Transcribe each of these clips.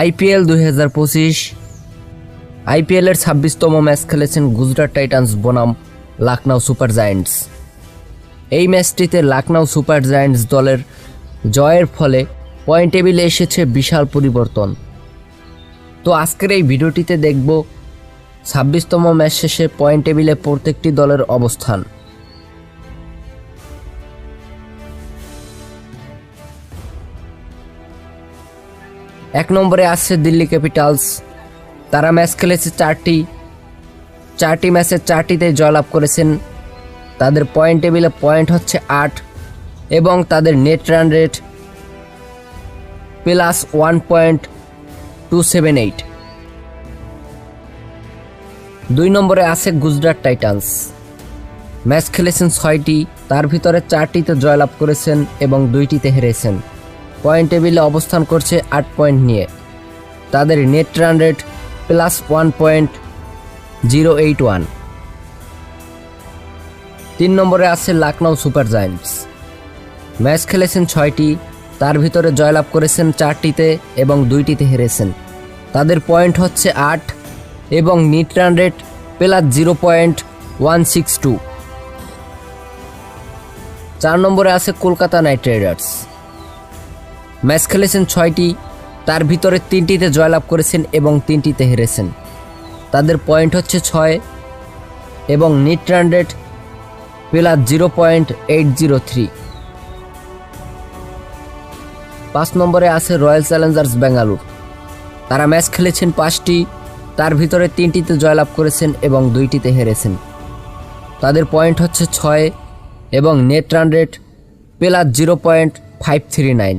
IPL দুই হাজার পঁচিশ। আইপিএলের ছাব্বিশতম ম্যাচ খেলেছেন গুজরাট টাইটান্স বনাম লাকনাউ সুপার জায়েন্টস। এই ম্যাচটিতে লাকনাউ সুপার জায়েন্টস দলের জয়ের ফলে পয়েন্ট টেবিলে এসেছে বিশাল পরিবর্তন। তো আজকের এই ভিডিওটিতে দেখব ছাব্বিশতম ম্যাচ শেষে পয়েন্ট টেবিলে প্রত্যেকটি দলের অবস্থান। এক নম্বরে আসছে দিল্লি ক্যাপিটালস। তারা ম্যাচ খেলেছে চারটি। চারটি ম্যাচের চারটিতে জয়লাভ করেছেন। তাদের পয়েন্ট টেবিলে পয়েন্ট হচ্ছে আট এবং তাদের net run rate plus one point two seven eight দুই নম্বরে আছে গুজরাট টাইটান্স। ম্যাচ খেলেছেন ছয়টি, তার ভিতরে চারটিতে জয়লাভ করেছেন এবং দুইটিতে হেরেছেন। পয়েন্ট টেবিলে অবস্থান করছে আট পয়েন্ট নিয়ে। তাদের net run rate plus one point zero eight one. তিন নম্বরে আছে লাকনাউ সুপার জায়েন্টস। ম্যাচ খেলেছেন ছয়টি, তার ভিতরে জয়লাভ করেছেন চারটিতে এবং দুইটিতে হেরেছেন। তাদের পয়েন্ট হচ্ছে আট এবং net run rate plus zero point one six two. চার নম্বরে আছে কলকাতা নাইট রাইডার্স। ম্যাচ খেলেছেন ছয়টি। তার ভিতরে তিনটিতে জয়লাভ করেছেন এবং তিনটিতে হেরেছেন। তাদের পয়েন্ট হচ্ছে ছয় এবং net run rate plus zero point eight zero three. পাঁচ নম্বরে আছে রয়্যাল চ্যালেঞ্জার্স বেঙ্গালুর। তারা ম্যাচ খেলেছেন পাঁচটি, তার ভিতরে তিনটিতে জয়লাভ করেছেন এবং দুইটিতে হেরেছেন। তাদের পয়েন্ট হচ্ছে ছয় এবং net run rate plus zero point five three nine.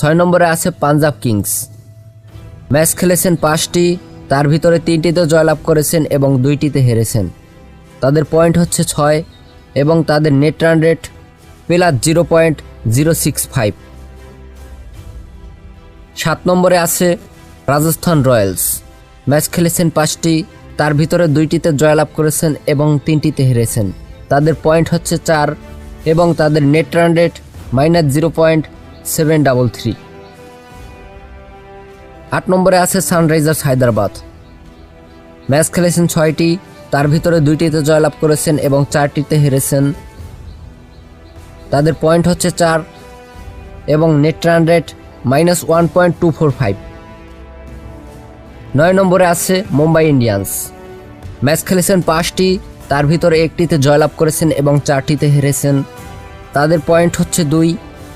ছয় নম্বরে আছে পাঞ্জাব কিংস। ম্যাচ খেলেছেন পাঁচটি, তার ভিতরে তিনটিতে জয়লাভ করেছেন এবং দুইটিতে হেরেছেন। তাদের পয়েন্ট হচ্ছে ছয় এবং তাদের net run rate plus zero point zero six five. সাত নম্বরে আছে রাজস্থান রয়্যালস। ম্যাচ খেলেছেন পাঁচটি, তার ভিতরে দুইটিতে জয়লাভ করেছেন এবং তিনটিতে হেরেছেন। তাদের পয়েন্ট হচ্ছে চার এবং তাদের net run rate minus zero point seven double three আট নম্বরে আছে সানরাইজার্স হায়দ্রাবাদ। ম্যাচ খেলেছেন ছয়টি, তার ভিতরে দুইটিতে জয়লাভ করেছেন এবং চারটিতে হেরেছেন। তাদের পয়েন্ট হচ্ছে চার এবং net run rate minus one point two four five নয় নম্বরে আছে মুম্বাই ইন্ডিয়ান্স। ম্যাচ খেলেছেন পাঁচটি, তার ভিতরে একটিতে জয়লাভ করেছেন এবং চারটিতে হেরেছেন। তাদের পয়েন্ট হচ্ছে দুই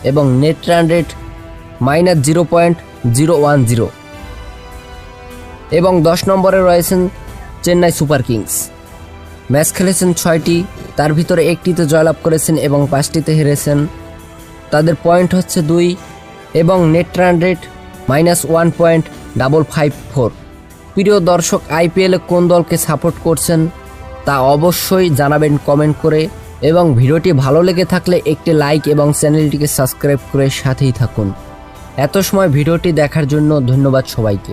এবং net run rate minus zero point zero one zero এবং দশ নম্বরে রয়েছেন চেন্নাই সুপার কিংস। ম্যাচ খেলেছেন ছয়টি, তার ভিতরে একটিতে জয়লাভ করেছেন এবং পাঁচটিতে হেরেছেন। তাদের পয়েন্ট হচ্ছে দুই এবং net run rate minus one point double five four প্রিয় দর্শক আইপিএলে কোন দলকে সাপোর্ট করছেন তা অবশ্যই জানাবেন কমেন্ট করে। এবং ভিডিওটি ভালো লেগে থাকলে একটি লাইক এবং চ্যানেলটিকে সাবস্ক্রাইব করে সাথেই থাকুন। এত সময় ভিডিওটি দেখার জন্য ধন্যবাদ সবাইকে।